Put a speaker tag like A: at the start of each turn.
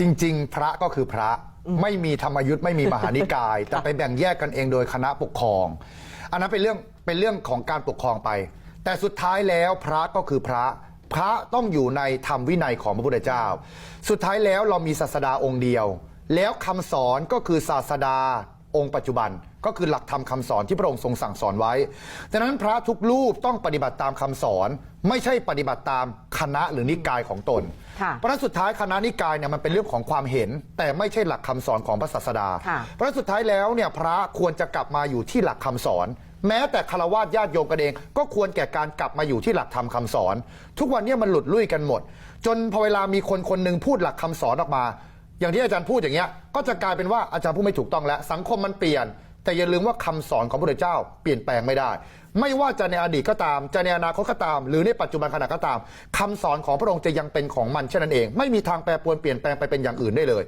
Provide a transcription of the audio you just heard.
A: จริง ๆ พระก็คือพระไม่มีธรรมยุทธ์ไม่มีมหานิกาย แต่ไปแบ่งแยกกันเองโดยคณะปกครอง อันนั้นเป็นเรื่องเป็นเรื่องของการปกครองไป แต่สุดท้ายแล้วพระก็คือพระ พระต้องอยู่ในธรรมวินัยของพระพุทธเจ้า สุดท้ายแล้วเรามีศาสดาองค์เดียว แล้วคำสอนก็คือศาสดา องค์ปัจจุบันก็คือหลักธรรมคำสอนที่พระองค์ทรงสั่งสอนไว้ดังนั้นพระทุกรูปต้องปฏิบัติตามคำสอน ไม่ใช่ปฏิบัติตามคณะหรือนิกายของตน
B: ค่ะ
A: เพราะฉะนั้นสุดท้ายคณะนิกายเนี่ยมันเป็นเรื่องของความเห็น แต่ไม่ใช่หลักคำสอนของพระศาสดา
B: ค่ะ
A: เพราะฉะนั้นสุดท้ายแล้วเนี่ยพระควรจะกลับมาอยู่ที่หลักคำสอนแม้แต่คารวะญาติโยมกันเอง ก็ควรแก่การกลับมาอยู่ที่หลักธรรมคำสอน ทุกวันเนี้มันหลุดลุ่ยกันหมด จนพอเวลามีคนคนหนึ่งพูดหลักคำสอนออกมา อย่างที่อาจารย์พูดอย่างเงี้ยก็จะกลายเป็นว่าอาจารย์พูดไม่ถูกต้องแล้ว สังคมมันเปลี่ยน แต่อย่าลืมว่าคำสอนของพระเจ้าเปลี่ยนแปลงไม่ได้ ไม่ว่าจะในอดีตก็ตาม จะในอนาคตก็ตาม หรือในปัจจุบันขณะก็ตามคำสอนของพระองค์จะยังเป็นของมันเช่นนั้นเอง ไม่มีทางแปรปรวนเปลี่ยนแปลงไปเป็นอย่างอื่นได้เลย